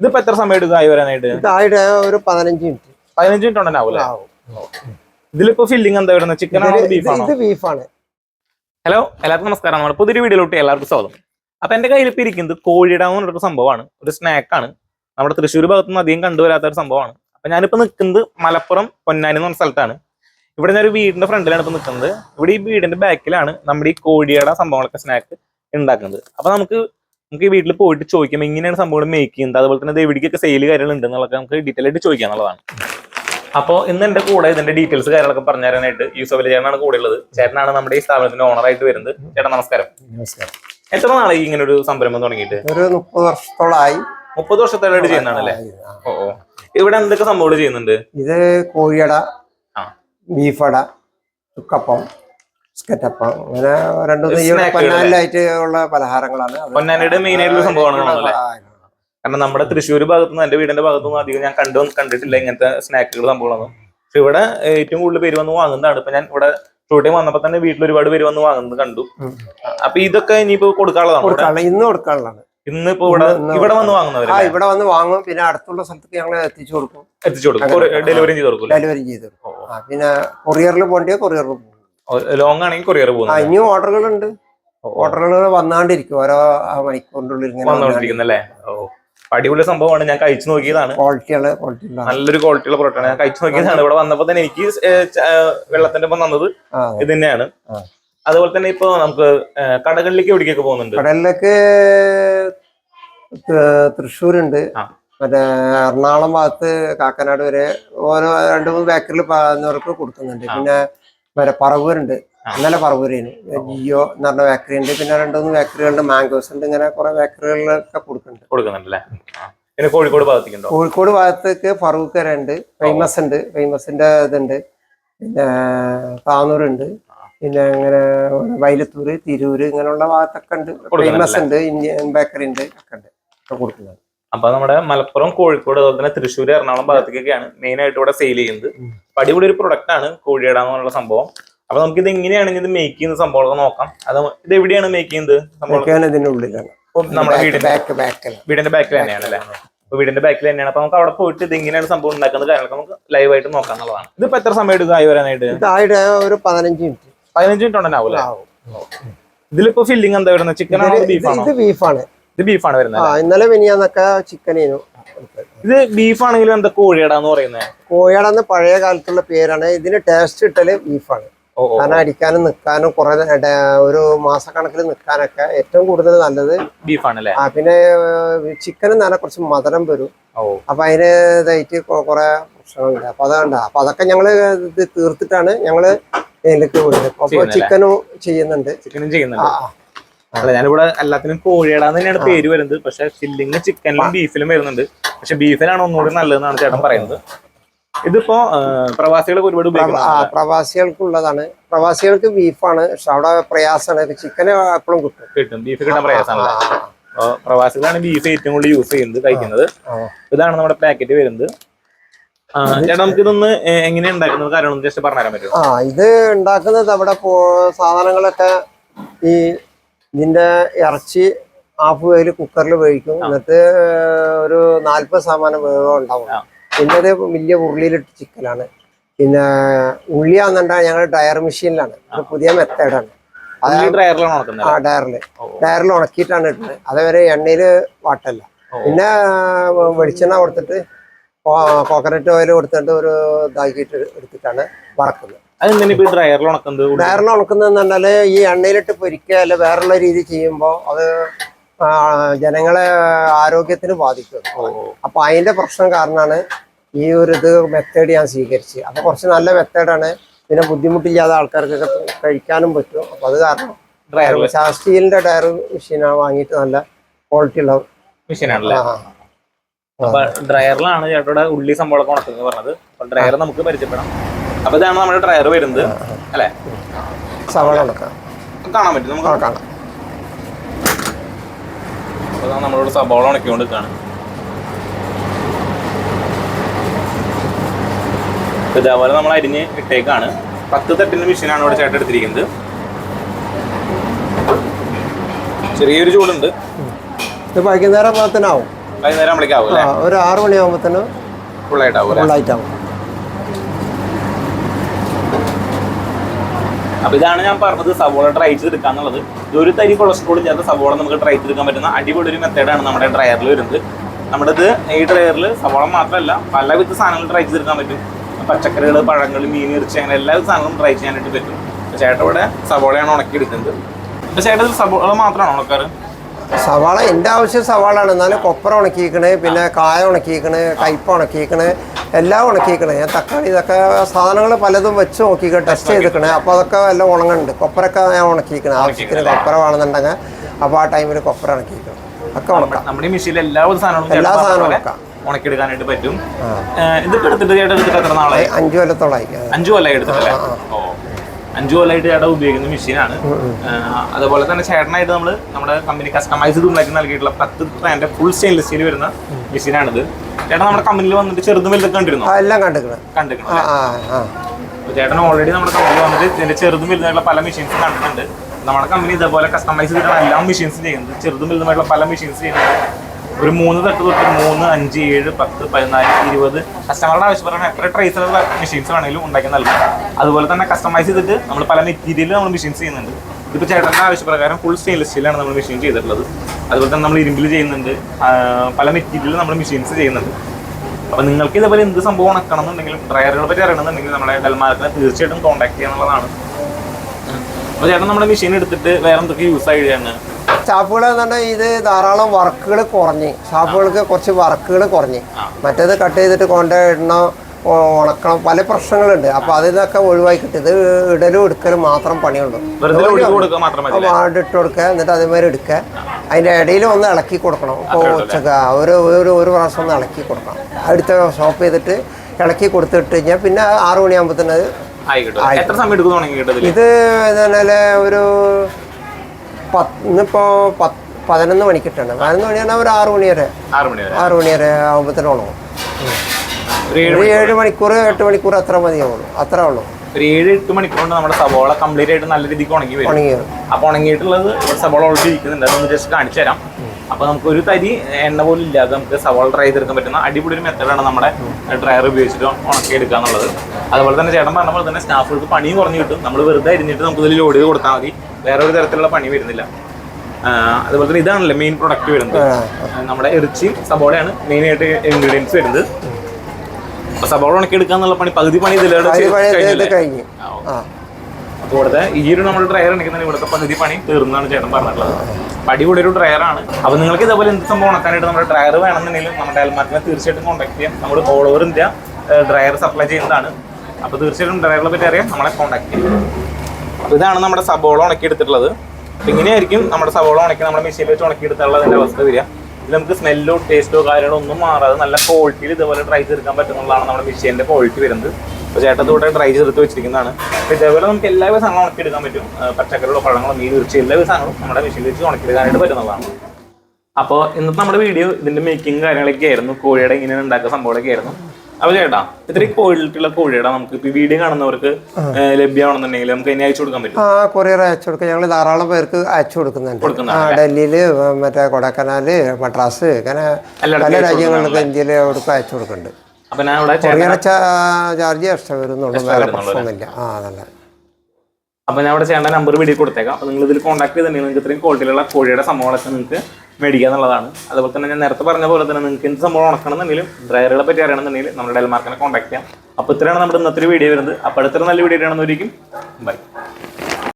ഇതിപ്പോ എത്ര സമയം എടുക്കും ആയി വരാനായിട്ട്? ആയിട്ട് ഒരു പതിനഞ്ച് മിനിറ്റ്. പതിനഞ്ച് മിനിറ്റ് ആവും. ഇതിലിപ്പോ ഫില്ലിംഗ് എന്താ വരുന്നത് ചിക്കൻ ആണോ ഇത് ബീഫാണോ ഇത് ബീഫാണ് ഹലോ എല്ലാവർക്കും നമസ്കാരം. നമ്മുടെ പുതിയൊരു വീഡിയോയിലോട്ട് എല്ലാവർക്കും സ്വാഗതം. അപ്പൊ എന്റെ കയ്യിൽ ഇപ്പൊ ഇരിക്കുന്നത് കോഴിയുടെ എന്ന് പറഞ്ഞൊരു സംഭവമാണ്. ഒരു സ്നാക്കാണ് നമ്മുടെ തൃശ്ശൂർ ഭാഗത്തുനിന്ന് അധികം കണ്ടുവരാത്ത ഒരു സംഭവമാണ്. അപ്പൊ ഞാനിപ്പോ നിൽക്കുന്നത് മലപ്പുറം പൊന്നാനി എന്ന് പറഞ്ഞ സ്ഥലത്താണ്. ഇവിടെ ഞാൻ ഒരു വീടിന്റെ ഫ്രണ്ടിലാണ് ഇപ്പൊ നിൽക്കുന്നത് ഇവിടെ ഈ വീടിന്റെ ബാക്കിലാണ് നമ്മുടെ ഈ കോഴിയുടെ സംഭവങ്ങളൊക്കെ സ്നാക്ക് ഉണ്ടാക്കുന്നത്. അപ്പൊ നമുക്ക് നമുക്ക് ഈ വീട്ടിൽ പോയിട്ട് ചോദിക്കാം എങ്ങനെയാണ് സംഭവം മേക്ക് ചെയ്യുന്നത്? അതുപോലെ തന്നെ എവിടേക്കൊക്കെ സെയിൽ കാര്യങ്ങളുണ്ട് എന്നുള്ളതൊക്കെ നമുക്ക് ഡീറ്റെയിൽ ആയിട്ട് ചോദിക്കാം എന്നുള്ളതാണ്. അപ്പോൾ ഇന്ന് എന്റെ കൂടെ ഇതിന്റെ ഡീറ്റെയിൽസ് കാര്യങ്ങളൊക്കെ പറഞ്ഞു തരാനായിട്ട് യൂസഫ് ചേട്ടനാണ് കൂടെ ഉള്ളത്. ചേട്ടനാണ് നമ്മുടെ ഈ സ്ഥാപനത്തിന്റെ ഓണറായിട്ട് വരുന്നത്. ചേട്ടാ നമസ്കാരം. നമസ്കാരം. എത്ര നാളായി ഇങ്ങനെ ഒരു സംരംഭം തുടങ്ങിയിട്ട്? ഒരു മുപ്പത് വർഷത്തോളായി. മുപ്പത് വർഷത്തോളായിട്ട് ചെയ്യുന്നതാണല്ലേ? ഓ ഓ. ഇവിടെ എന്തൊക്കെ സംഭവങ്ങൾ ചെയ്യുന്നുണ്ട്? ഇത് കോഴിയട. ബീഫട ചുക്കപ്പം ബിസ്ക്കറ്റപ്പം അങ്ങനെ രണ്ടു പൊന്നാനിലായിട്ട് ഉള്ള പലഹാരങ്ങളാണ്. പൊന്നാനിയുടെ മെയിൻ ആയിട്ടുള്ള സംഭവമാണ് കാരണം നമ്മുടെ തൃശ്ശൂർ ഭാഗത്തുനിന്ന് എന്റെ വീടിന്റെ ഭാഗത്തുനിന്ന് അധികം ഞാൻ കണ്ടു കണ്ടിട്ടില്ല ഇങ്ങനത്തെ സ്നാക്കുകൾ സംഭവങ്ങളൊന്നും. പക്ഷെ ഇവിടെ ഏറ്റവും കൂടുതൽ പേര് വന്ന് വാങ്ങുന്നതാണ്. ഇപ്പൊ ഞാൻ ഇവിടെ ചൂട്ടി വന്നപ്പോ തന്നെ വീട്ടിൽ ഒരുപാട് പേര് വന്ന് വാങ്ങുന്നത് കണ്ടു. അപ്പൊ ഇതൊക്കെ ഇനിയിപ്പോ കൊടുക്കാനുള്ളതാണ് ഇന്ന് കൊടുക്കാനുള്ളതാണ്. ഇന്നിപ്പോ ഇവിടെ ഇവിടെ വന്ന് വാങ്ങുന്നവർ ഇവിടെ വന്ന് വാങ്ങും. പിന്നെ അടുത്തുള്ള സ്ഥലത്തേക്ക് ഞങ്ങൾ എത്തിച്ചു കൊടുക്കും. എത്തിച്ചു കൊടുക്കും. ഡെലിവറി ചെയ്ത് കൊടുക്കും ഡെലിവറി ചെയ്ത് കൊടുക്കും. പിന്നെ കൊറിയറിൽ പോകേണ്ടിയോ കൊറിയറിൽ പോകും. ലോങ് ആണെങ്കിൽ കൊറിയർ ആ പോകുന്നത് ഓർഡറുകൾ ഓർഡറുകളുണ്ട് ഓർഡറുകൾ വന്നാണ്ടിരിക്കും. ഓരോ മണിക്കൂറിനുള്ളിൽ ഇങ്ങനെ വന്നോണ്ടിരിക്കുന്നല്ലേ ഓ അടിപൊളി സംഭവമാണ്. ഞാൻ കഴിച്ചു നോക്കിയതാണ്. ക്വാളിറ്റിയുള്ള ക്വാളിറ്റി നല്ലൊരു ക്വാളിറ്റിയുള്ള പൊറോട്ടയാണ് ഞാൻ കഴിച്ചു നോക്കിയതാണ്. ഇവിടെ വന്നപ്പോ തന്നെ എനിക്ക് വെള്ളത്തിന്റെ ഒപ്പം തന്നത് ഇത് തന്നെയാണ്. അതുപോലെ തന്നെ ഇപ്പൊ നമുക്ക് കടകളിലേക്ക് എവിടേക്കൊക്കെ പോകുന്നുണ്ട്? കടലിലേക്ക് ത- തൃശ്ശൂരുണ്ട്. മറ്റേ എറണാകുളം ഭാഗത്ത് കാക്കനാട് വരെ ഓരോ രണ്ട് മൂന്ന് ബേക്കറിൽ പറഞ്ഞവർക്ക് കൊടുക്കുന്നുണ്ട്. പിന്നെ മറ്റേ പറവൂരുണ്ട്. ഇന്നലെ പറവൂരേന്. ജിയോ എന്ന് പറഞ്ഞ ബേക്കറി ഉണ്ട്. പിന്നെ രണ്ട് മൂന്ന് ബേക്കറികളുണ്ട് മാംഗോസ് ഉണ്ട്. ഇങ്ങനെ കുറെ ബേക്കറികളിലൊക്കെ കൊടുക്കുന്നുണ്ട്. കൊടുക്കുന്നുണ്ടല്ലേ. പിന്നെ കോഴിക്കോട് ഭാഗത്തേക്കുണ്ടോ? കോഴിക്കോട് ഭാഗത്തേക്ക് ഫറൂഖ് വരെ ഉണ്ട്. ഫേമസ് ഉണ്ട്. ഫേമസിന്റെ ഇതുണ്ട്. പിന്നെ താന്നൂരുണ്ട് പിന്നെ അങ്ങനെ വൈലത്തൂര് തിരൂര് ഇങ്ങനെയുള്ള ഭാഗത്തൊക്കെ ഉണ്ട്. ഫേമസ് ഉണ്ട്. ഇന്ത്യൻ ബേക്കറി ഉണ്ട്. ഒക്കെ ഉണ്ട്. കൊടുക്കുന്നത് അപ്പൊ നമ്മുടെ മലപ്പുറം കോഴിക്കോട് അതുപോലെ തന്നെ തൃശ്ശൂർ എറണാകുളം ഭാഗത്തേക്കൊക്കെയാണ് മെയിൻ ആയിട്ട് ഇവിടെ സെയിൽ ചെയ്യുന്നത്. അപ്പൊ അടിപൊളി ഒരു പ്രൊഡക്റ്റ് ആണ് കോഴിയുടെ എന്നുള്ള സംഭവം. അപ്പൊ നമുക്ക് ഇത് എങ്ങനെയാണ് ഇത് മേക്ക് ചെയ്യുന്ന സംഭവങ്ങളൊക്കെ നോക്കാം. അത് ഇത് എവിടെയാണ് മേക്ക് ചെയ്യുന്നത്? സംഭവം നമ്മുടെ വീടിന്റെ ബാക്ക് വീടിന്റെ ബാക്കിൽ തന്നെയാണ് അല്ലേ? അപ്പൊ വീടിന്റെ ബാക്കിൽ തന്നെയാണ്. അപ്പൊ നമുക്ക് അവിടെ പോയിട്ട് ഇത് എങ്ങനെയാണ് സംഭവം ഉണ്ടാക്കുന്നത് കാര്യങ്ങൾ നമുക്ക് ലൈവ് ആയിട്ട് നോക്കാം എന്നുള്ളതാണ്. ഇതിപ്പോ എത്ര സമയം എടുക്കും ആയി വരാനായിട്ട്? ഒരു പതിനഞ്ച് മിനിറ്റ്. പതിനഞ്ച് മിനിറ്റ് ഉണ്ടാവും ഇതിലിപ്പോ ഫില്ലിംഗ് എന്താ വരുന്നത്? ചിക്കൻ ബീഫാണോ ഇത് ബീഫാണ് ഇത് ബീഫാണ് വരുന്നത് ആ ഇന്നലെ മിനിയാന്നൊക്കെ ചിക്കനേനു ഇത് ബീഫാണെങ്കിലും എന്താ കോഴിയടാന്ന് പറയുന്നത് കോഴിയടാന്ന് പഴയ കാലത്തുള്ള പേരാണ്. ഇതിന് ടേസ്റ്റ് ഇട്ടൽ ബീഫാണ് കാരണം അടിക്കാനും നിൽക്കാനും കുറെ ഒരു മാസക്കണക്കിൽ നിൽക്കാനൊക്കെ ഏറ്റവും കൂടുതൽ നല്ലത് ബീഫാണ് അല്ലേ? ആ പിന്നെ ചിക്കനും നല്ല കുറച്ച് മധുരം വരും. അപ്പൊ അതിന് ഇതായിട്ട് കുറെ പ്രശ്നങ്ങളുണ്ട്. അപ്പൊ അതുകൊണ്ട്. അപ്പൊ അതൊക്കെ ഞങ്ങൾ ഇത് തീർത്തിട്ടാണ് ഞങ്ങൾ ഇതിലേക്ക് വിടുന്നത് അപ്പൊ ചെയ്യുന്നല്ലേ? ചിക്കനും ചെയ്യുന്നുണ്ട്. ചിക്കനും ചെയ്യുന്നുണ്ട്. അല്ല ഞാനിവിടെ എല്ലാത്തിനും കോഴിയടാന്ന് തന്നെയാണ് പേര് വരുന്നത്. പക്ഷെ ചില്ലിങ് ചിക്കനിലും ബീഫിലും വരുന്നുണ്ട്. പക്ഷെ ബീഫിലാണ് ഒന്നുകൂടി നല്ലതെന്നാണ് ചേട്ടൻ പറയുന്നത്. ഇതിപ്പോ പ്രവാസികൾക്ക് ഒരുപാട് പ്രവാസികൾക്കുള്ളതാണ്. പ്രവാസികൾക്ക് ബീഫാണ് പക്ഷെ അവിടെ പ്രയാസമാണ്. ചിക്കൻ എപ്പോഴും കിട്ടും. കിട്ടും. ബീഫ് കിട്ടാൻ പ്രയാസമാണ് പ്രവാസികളാണ് ബീഫ് ഏറ്റവും കൂടുതൽ യൂസ് ചെയ്യുന്നത് കഴിക്കുന്നത്. ഇതാണ് നമ്മുടെ പാക്കറ്റ് വരുന്നത്. ആ, ചേട്ടാ നമുക്ക് ഇതൊന്ന് എങ്ങനെ ഉണ്ടാക്കുന്നത്? കാര്യങ്ങളൊന്ന് ജസ്റ്റ് പറഞ്ഞുതരാൻ പറ്റുമോ? ആ ഇത് ഉണ്ടാക്കുന്നത് അവിടെ സാധനങ്ങളൊക്കെ ഈ ഇതിന്റെ ഇറച്ചി ഹാഫ് വേൽ കുക്കറിൽ വേവിക്കും. എന്നിട്ട് ഒരു നാല്പത് ശതമാനം വേവ് ഉണ്ടാവും പിന്നെ അത് വലിയ ഉരുളിയിലിട്ട് ചിക്കനാണ്. പിന്നെ ഉള്ളിയാന്നുണ്ടെങ്കിൽ ഞങ്ങൾ ടയർ മെഷീനിലാണ് പുതിയ മെത്തേഡാണ്. ടയറിൽ ടയറിൽ ഉണക്കുന്നത്. ആ ടയറിൽ ടയറിൽ ഉണക്കിയിട്ടാണ് ഇട്ടത് അതേവരെ എണ്ണയിൽ വാട്ടല്ല. പിന്നെ വെളിച്ചെണ്ണ കൊടുത്തിട്ട് കോക്കനട്ട് ഓയിൽ കൊടുത്തിട്ട് ഒരു ഇതാക്കിയിട്ട് എടുത്തിട്ടാണ് വറക്കുന്നത്. ഡ്രയറിൽ ഉണക്കുന്നതെന്ന് പറഞ്ഞാൽ ഈ എണ്ണയിലിട്ട് പൊരിക്കുക അല്ല വേറുള്ള രീതി ചെയ്യുമ്പോൾ അത് ജനങ്ങളെ ആരോഗ്യത്തിന് ബാധിക്കും. അപ്പൊ അതിന്റെ പ്രശ്നം കാരണമാണ് ഈ ഒരു ഇത് മെത്തേഡ് ഞാൻ സ്വീകരിച്ചത്. അപ്പൊ കുറച്ച് നല്ല മെത്തേഡാണ് പിന്നെ ബുദ്ധിമുട്ടില്ലാതെ ആൾക്കാർക്കൊക്കെ കഴിക്കാനും പറ്റും. അപ്പൊ അത് കാരണം ഡ്രയർ സ്റ്റീലിന്റെ ഡയർ മെഷീനാണ് വാങ്ങിയിട്ട് നല്ല ക്വാളിറ്റി ഉള്ള മെഷീനാണല്ലേ അപ്പൊ ഡ്രയറിലാണ് ചേട്ടയുടെ ഉള്ളി സംഭവമൊക്കെ ഉണക്കുന്നത് പറഞ്ഞത്. അപ്പൊ ഡ്രയർ നമുക്ക് പരിചയപ്പെടാം. അപ്പൊ ഇതാണ് നമ്മുടെ ഡ്രയർ വരുന്നത്. അല്ലെ? സവാള കാണാൻ പറ്റും നമുക്ക്. കാണാം. അപ്പൊ നമ്മളോട് സവാള ഉണക്കിക്കൊണ്ട് അപ്പൊ ഇതേപോലെ നമ്മൾ അരിഞ്ഞ് ഇട്ടേക്കാണ്. പത്ത് തട്ടിന്റെ മെഷീനാണ് ഇവിടെ ചേട്ടൻ എടുത്തിരിക്കുന്നത്. ചെറിയൊരു ചൂടുണ്ട്. ഇത് വൈകുന്നേരം ഭാഗത്തിനാവും വൈകുന്നേരം അല്ലേ? ഒരു ആറു മണിയാകുമ്പോഴത്തേന് ഫുള്ളായിട്ടാവും ഫുള്ളായിട്ടാവും. അപ്പൊ ഇതാണ് ഞാൻ പറഞ്ഞത് സവോള ഡ്രൈ ചെയ്തെടുക്കുക എന്നുള്ളത്. ഒരു തരി കൊളസ്ട്രോൾ ചേർത്ത് സവോള നമുക്ക് ഡ്രൈ ചെയ്തെടുക്കാൻ പറ്റുന്ന അടിപൊളി ഒരു മെത്തേഡാണ് നമ്മുടെ ഡ്രയറിൽ വരുന്നത്. നമ്മുടെ ഇത് ഈ ഡ്രയറിൽ സവോള മാത്രമല്ല പലവിധ സാധനങ്ങൾ ഡ്രൈ ചെയ്തെടുക്കാൻ പറ്റും. പച്ചക്കറികൾ പഴങ്ങൾ മീൻ ഇറച്ചി അങ്ങനെ എല്ലാ സാധനങ്ങളും ഡ്രൈ ചെയ്യാനായിട്ട് പറ്റും. ചേട്ടൻ ഇവിടെ സവോളയാണ് ഉണക്കിയെടുക്കുന്നത്. അപ്പൊ ചേട്ടൻ സവോള മാത്രമാണ് ഉണക്കാറ്? സവാള എന്റെ ആവശ്യം സവാളാണ് എന്നാലും കൊപ്പര ഉണക്കിയിരിക്കണേ പിന്നെ കായ ഉണക്കിയിരിക്കണേ കയ്പ ഉണക്കിയിരിക്കണേ എല്ലാം ഉണക്കിയിരിക്കണേ ഞാൻ തക്കാളി ഇതൊക്കെ സാധനങ്ങൾ പലതും വെച്ച് നോക്കി ടെസ്റ്റ് ചെയ്തിരിക്കണേ അപ്പോൾ അതൊക്കെ എല്ലാം ഉണങ്ങുന്നുണ്ട്. കൊപ്പരൊക്കെ ഞാൻ ഉണക്കിയിരിക്കണേ ആവശ്യത്തിന് കൊപ്പര വേണമെന്നുണ്ടെങ്കിൽ അപ്പോൾ ആ ടൈമിൽ കൊപ്പര ഉണക്കിയിരിക്കണം ഒക്കെ ഉണക്കാം. നമ്മുടെ മെഷീനിൽ എല്ലാ സാധനങ്ങളും എല്ലാ സാധനവും ഉണക്കാം. ഉണക്കിയെടുക്കാനായിട്ട് പറ്റും. ഇതിപ്പോ എടുത്തിട്ട് ചേട്ടൻ എടുത്തിട്ട് എത്ര നാളായി? അഞ്ചു കൊല്ലത്തോളായി. അഞ്ചു കൊല്ലമായി എടുത്തിട്ടല്ലേ അഞ്ചു കൊല്ലമായിട്ട് ചേട്ടൻ ഉപയോഗിക്കുന്ന മെഷീനാണ് അതുപോലെ തന്നെ ചേട്ടനായിട്ട് നമ്മൾ നമ്മുടെ കമ്പനി കസ്റ്റമൈസ്ഡ് ഉണ്ടാക്കി നൽകിയിട്ടുള്ള പത്ത് ബ്രാൻഡ് ഫുൾ സ്റ്റെയിൻലെസ് സ്റ്റീൽ വരുന്ന മെഷീനാണിത് ചേട്ടൻ നമ്മുടെ കമ്പനിയിൽ വന്നിട്ട് ചെറുതും വലുതൊക്കെ കണ്ടിരുന്നോ? എല്ലാം ആ ചേട്ടൻ ഓൾറെഡി നമ്മുടെ കമ്പനിയിൽ വന്നിട്ട് ഇതിന്റെ ചെറുതും വലുതായിട്ടുള്ള പല മെഷീൻസ് കണ്ടിട്ടുണ്ട്. നമ്മുടെ കമ്പനി ഇതേപോലെ കസ്റ്റമൈസ് ചെയ്തിട്ടാണ് എല്ലാ മെഷീൻസ് ചെയ്യുന്നത് ചെറുതും വലുതുമായിട്ടുള്ള പല മെഷീൻസ് ചെയ്യുന്നത് ഒരു മൂന്ന് തട്ട് തൊട്ട് മൂന്ന് അഞ്ച് ഏഴ് പത്ത് പതിനാല് ഇരുപത് കസ്റ്റമറുടെ ആവശ്യപ്രകാരം എത്ര ട്രേസിലുള്ള മെഷീൻസ് വേണമെങ്കിലും ഉണ്ടാക്കി നൽകും. അതുപോലെ തന്നെ കസ്റ്റമൈസ് ചെയ്തിട്ട് നമ്മൾ പല മെറ്റീരിയൽ നമ്മൾ മെഷീൻസ് ചെയ്യുന്നുണ്ട്. ഇതിപ്പോൾ ചേട്ടന്റെ ആവശ്യപ്രകാരം ഫുൾ സ്റ്റെയിൻലെസ് സ്റ്റീലാണ് നമ്മൾ മെഷീൻ ചെയ്തിട്ടുള്ളത്. അതുപോലെ തന്നെ നമ്മൾ ഇരുമ്പിൽ ചെയ്യുന്നുണ്ട്. പല മെറ്റീരിയൽ നമ്മൾ മെഷീൻസ് ചെയ്യുന്നുണ്ട്. അപ്പോൾ നിങ്ങൾക്ക് ഇതേപോലെ എന്ത് സംഭവം ഉണക്കണം എന്നുണ്ടെങ്കിലും ഡ്രയറുകളെ പറ്റി അറിയണമെന്നുണ്ടെങ്കിൽ നമ്മളെ ഡെൽമാർക്കിനെ തീർച്ചയായിട്ടും കോൺടാക്ട് ചെയ്യാന്നുള്ളതാണ് അപ്പോൾ ചേട്ടൻ നമ്മുടെ മെഷീൻ എടുത്തിട്ട് വേറെ എന്തൊക്കെ യൂസ് ആയിട്ടാണ് സ്റ്റാഫുകൾ പറഞ്ഞാൽ ഇത് ധാരാളം വർക്കുകൾ കുറഞ്ഞ്. സ്റ്റാഫുകൾക്ക് കുറച്ച് വർക്കുകൾ കുറഞ്ഞ്. മറ്റേത് കട്ട് ചെയ്തിട്ട് കൊണ്ടുപോയിടണം ഉണക്കണം. പല പ്രശ്നങ്ങളുണ്ട്. അപ്പൊ അതിനൊക്കെ ഒഴിവാക്കി കിട്ടിയത് ഇടലും എടുക്കലും മാത്രം പണിയുള്ളൂ? ഇട്ട് കൊടുക്കുക. എന്നിട്ട് അതേമാതിരി എടുക്കുക. അതിന്റെ ഇടയിൽ ഒന്ന് ഇളക്കി കൊടുക്കണം. ഇപ്പോൾ ഉച്ചയ്ക്ക് ഒരു ഒരു ഒരു പ്രാവശ്യം ഒന്ന് ഇളക്കി കൊടുക്കണം. അടുത്ത ഷോപ്പ് ചെയ്തിട്ട് ഇളക്കി കൊടുത്തിട്ട് കഴിഞ്ഞാൽ പിന്നെ ആറു മണിയാകുമ്പോൾ തന്നെ അത് ഇത് പറഞ്ഞാൽ ഒരു പത്ത് ഇന്നിപ്പോൾ പത്ത് പതിനൊന്ന് മണിക്കിട്ടാണ്. പതിനൊന്ന് മണിയാണ് ഒരു ആറ് മണി വരെ. ആറ് മണി വരെ. ആറ് മണി വരെ ഒരു ഏഴ് മണിക്കൂർ. എട്ട് മണിക്കൂർ അത്ര മതിയാവുള്ളൂ. അത്ര ഉള്ളൂ. ഒരു ഏഴ് എട്ട് മണിക്കൂർ കൊണ്ട് നമ്മുടെ സവോള കംപ്ലീറ്റ് ആയിട്ട് നല്ല രീതിക്ക് ഉണങ്ങി വരും. ഉണങ്ങി വരും. അപ്പൊ ഉണങ്ങിയിട്ടുള്ളത് ഇവിടെ സവോള ഓൾറെഡി ഇരിക്കുന്നുണ്ട്. അതൊന്ന് ജസ്റ്റ് കാണിച്ചു തരാം. അപ്പൊ നമുക്ക് ഒരു തരി എണ്ണ പോലും ഇല്ലാതെ നമുക്ക് സവോള ഡ്രൈ ചെയ്തെടുക്കാൻ പറ്റുന്ന അടിപൊളി ഒരു മെത്തേഡാണ് നമ്മുടെ ഡ്രയർ ഉപയോഗിച്ചിട്ട് ഉണക്കി എടുക്കുക എന്നുള്ളത്. അതുപോലെ തന്നെ ചേട്ടൻ പറഞ്ഞ പോലെ തന്നെ സ്റ്റാഫുകൾക്ക് പണിയും കുറഞ്ഞു കിട്ടും. നമ്മൾ വെറുതെ അരിഞ്ഞിട്ട് നമുക്ക് ഇതിൽ ലോഡ് ചെയ്ത് കൊടുത്താൽ മതി. വേറെ ഒരു തരത്തിലുള്ള പണി വരുന്നില്ല. അതുപോലെ തന്നെ ഇതാണല്ലോ മെയിൻ പ്രൊഡക്റ്റ് വരുന്നത്. നമ്മുടെ ഇറച്ചിയും സബോളയാണ് മെയിൻ ആയിട്ട് ഇൻഗ്രീഡിയൻസ് വരുന്നത്. അപ്പൊ സബോള ഉണക്കി എടുക്കാന്നുള്ള പണി പകുതി പണി ഇതിലൂടെ അതുപോലെ കഴിഞ്ഞ്. അപ്പോൾ ഇവിടുത്തെ ഈ ഒരു നമ്മൾ ഡ്രയർ ഉണ്ടെങ്കിൽ ഇവിടുത്തെ പകുതി പണി തീർന്നാണ് ചേട്ടൻ പറഞ്ഞിട്ടുള്ളത്. പടി അടിപൊളി ഒരു ഡ്രയറാണ് ആണ്. അപ്പൊ നിങ്ങൾക്ക് ഇതേപോലെ എന്ത് സംഭവം ഉണക്കാനായിട്ട് നമ്മുടെ ഡ്രയർ വേണമെന്നുണ്ടെങ്കിലും നമ്മുടെ അയൽമാർക്കിനെ തീർച്ചയായിട്ടും കോൺടാക്ട് ചെയ്യാം. നമ്മൾ all over India dryer supply ചെയ്യുന്നതാണ്. അപ്പോൾ തീർച്ചയായിട്ടും ഡ്രയറിനെ പറ്റി അറിയാം. നമ്മളെ കോൺടാക്ട് ചെയ്യാം. ഇതാണ് നമ്മുടെ സബോള ഉണക്കി എടുത്തിട്ടുള്ളത് അപ്പൊ ഇങ്ങനെയായിരിക്കും നമ്മുടെ സബോള ഉണക്കി നമ്മുടെ മെഷീനിൽ വെച്ച് ഉണക്കി എടുത്താലുള്ള അതിന്റെ അവസ്ഥ വരിക. ഇത് നമുക്ക് സ്മെല്ലോ ടേസ്റ്റോ കാര്യങ്ങളോ ഒന്നും മാറാതെ നല്ല ക്വാളിറ്റിയിൽ ഇതേപോലെ ഡ്രൈ ചെയ്തെടുക്കാൻ പറ്റുന്നതാണ് നമ്മുടെ മെഷീന്റെ ക്വാളിറ്റി വരുന്നത്. അപ്പോൾ ചേട്ടത്തോടെ ഡ്രൈ ചെയ്തെടുത്ത് വെച്ചിരിക്കുന്നതാണ്. അപ്പോൾ ഇതേപോലെ നമുക്ക് എല്ലാ സാധനങ്ങളും ഉണക്കിയെടുക്കാൻ പറ്റും. പച്ചക്കറികളോ പഴങ്ങളോ മീൻ ഇറച്ചി എല്ലാ സാധനങ്ങളും നമ്മുടെ മെഷീനിൽ വെച്ച് ഉണക്കിയെടുക്കാനായിട്ട് പറ്റുന്നതാണ്. അപ്പോൾ ഇന്നത്തെ നമ്മുടെ വീഡിയോ ഇതിന്റെ മേക്കിംഗ് കാര്യങ്ങളൊക്കെ ആയിരുന്നു. കോഴിയുടെ ഇങ്ങനെ ഉണ്ടാക്കുന്ന സംഭവങ്ങളൊക്കെ ആയിരുന്നു. അപ്പോൾ ചേട്ടാ ഇത്രയും ക്വാളിറ്റിയുള്ള കോഴിയുടെ നമുക്ക് ഇപ്പൊ വീഡിയോ കാണുന്നവർക്ക് ലഭ്യമാണെന്നുണ്ടെങ്കിൽ നമുക്ക് ഇനി അയച്ചു കൊടുക്കാൻ പറ്റും. ആ കൊറിയർ അയച്ചു കൊടുക്കുക ഞങ്ങൾ ധാരാളം പേർക്ക് അയച്ചു കൊടുക്കുന്നുണ്ട്. ഡൽഹിയിൽ ആ മറ്റേ കൊടൈക്കനാല് മദ്രാസ് അങ്ങനെ പല രാജ്യങ്ങളിലൊക്കെ ഇന്ത്യയിൽ അവിടേക്ക് അയച്ചു കൊടുക്കുന്നുണ്ട്. കൊറിയർ ചാർജ് എക്സ്ട്രാ വരുന്നുള്ളൂ വേറെ പ്രശ്നമൊന്നുമില്ല. ആ അതല്ല അപ്പൊ ഞാൻ ഇവിടെ ചേട്ടന്റെ നമ്പർ വീഡിയോ കൊടുത്തേക്കാം. അപ്പൊ നിങ്ങൾ ഇതിൽ കോൺടാക്ട് ചെയ്തിട്ടുണ്ടെങ്കിൽ നിങ്ങൾക്ക് ഇത്രയും ക്വാളിറ്റിയിലുള്ള കോഴിയുടെ സംഭവങ്ങളൊക്കെ നിങ്ങൾക്ക് മേടിക്കുക എന്നുള്ളതാണ്. അതുപോലെ തന്നെ ഞാൻ നേരത്തെ പറഞ്ഞ പോലെ തന്നെ നിങ്ങൾക്ക് എന്ത് സംഭവം ഉണക്കണമെന്നുണ്ടെങ്കിലും ഡ്രൈവറുകളെ പറ്റി അറിയണമെന്നുണ്ടെങ്കിൽ നമ്മുടെ ഡെൽമാർക്കിനെ കോൺടാക്ട് ചെയ്യാം. അപ്പോൾ ഇത്രയാണ് നമ്മുടെ ഇന്നത്തെ വീഡിയോ വരുന്നത്. അപ്പോൾ അടുത്തൊരു നല്ല വീഡിയോ ആണെന്നൊരിക്കും ബൈ